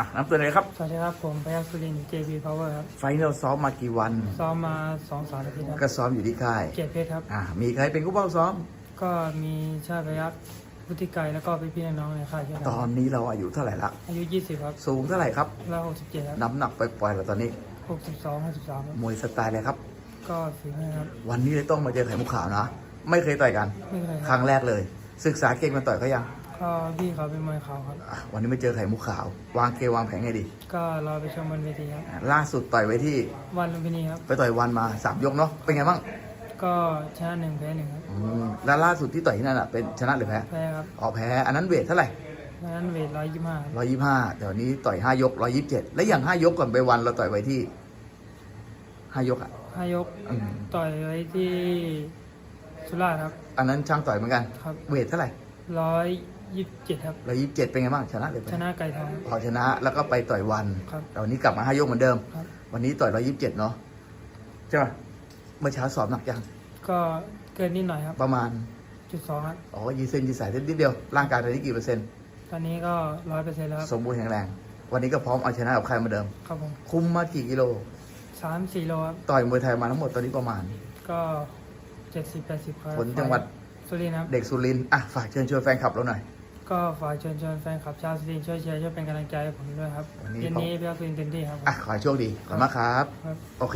อะน้ำตัวเลยครับ สวัสดีครับ ผมพยัคฆ์สุรินทร์ JB Power ครับ ไฟนอลซ้อมมากี่วันซ้อมมาสองสามอาทิตย์คก็รับซ้อมอยู่ที่ค่ายเกียรติเพชรครับ อะมีใครเป็นผู้เป้าซ้อม ก็มีชาติพยัคฆ์พุทธิไกรแล้วก็พี่พี่ๆน้องๆในค่ายเช่นตกัอนนี้เราอายุเท่าไหร่ละอายุ 20 ครับสูงเท่าไหร่ครับ แล้ว67 ครับ น้ำหนักไปปล่อยๆเราตอนนี้ 62 53ครับ มวยสไตล์อะไรครับ ก็ฝีมือครับ วันนี้เลยต้องมาเจอไข่มุกขาวนะ ไม่เคยต่อยกัน ไม่เคยคครัรั้บ งแรกเลย ศึกษาเก่งมาต่อยเขายัง ก็พี่เขาเป็นมวยเขาครับ อะวันนี้มาเจอไข่มุกขาว วางเกมวางแผงไงดีก็รอไปชมบนเวทีครับ อะล่าสุดต่อยไว้ที่วันลุมพินีครับ ไปต่อยวันมาสามยกเนาะเป็นไงบ้างก็ชนะหนึ่งแพ้หนึ่งครับ อืมแล้วล่าสุดที่ต่อยที่นั่นอะเป็นชนะหรือแพ้แพ้ครับอ๋อแพ้อันนั้นเวทเท่าไหร่ดังนั้นเวท125ครับร้อยยี่ห้าเดี๋ยวนี้ต่อยห้ายกร้อยยี่สิบเจ็ดแล้วอย่างห้ายกก่อนไปวันเราต่อยไว้ที่ห้ายกอะ ห้ายกอืม ต่อยไว้ที่สุราษฎร์ครับ อันนั้นช่างต่อยเหมือนกัน ครับ เวทเท่าไหร่ 127ครับร้อยยี่สิบเจ็ดเป็นไงบ้างชนะหรือแพ้ชนะไก่ทอง พอชนะแล้วก็ไปต่อยวันครับแต่วันนี้กลับมาห้ายกเหมือนเดิม ครับ วันนี้ต่อยร้อยยี่สิบเจ็ดเนาะใช่ป่ะเมื่อเช้าสอบหนักยังก็เกินนิดหน่อยครับ ประมาณจุดสองครับ อ๋อยีเซนยีสายนิดเดียวร่างกายตอนนี้กี่เปอร์เซ็นต์ตอนนี้ก็ร้อยเปอร์เซ็นต์แล้วครับสมบูรณ์แข็งแรงวันนี้ก็พร้อมเอาชนะกับใครเหมาเดิม ครับผมคุมมากี่กิโล สามสี่โลครับ ต่อยมวยไทยมาทั้งหมดตอนนี้ประมาณ ก็เจ็ดสิบแปดสิบครับผลจังหวัด สุรินทร์ครับ เด็กสุรินทร์อะฝากเชิญชวนแฟนคลับเราหน่อย ก็ฝากเชิญชวนแฟนคลับชาวสุรินทร์ช่วยเชียร์ช่วยเป็นกำลังใจให้ผมด้วยครับวันนี้ เย็นนี้พี่เอาสุรินทร์เต็มที่ครับผม อะขอให้โชคดีขอบคุณมากครับ ครับ โอเค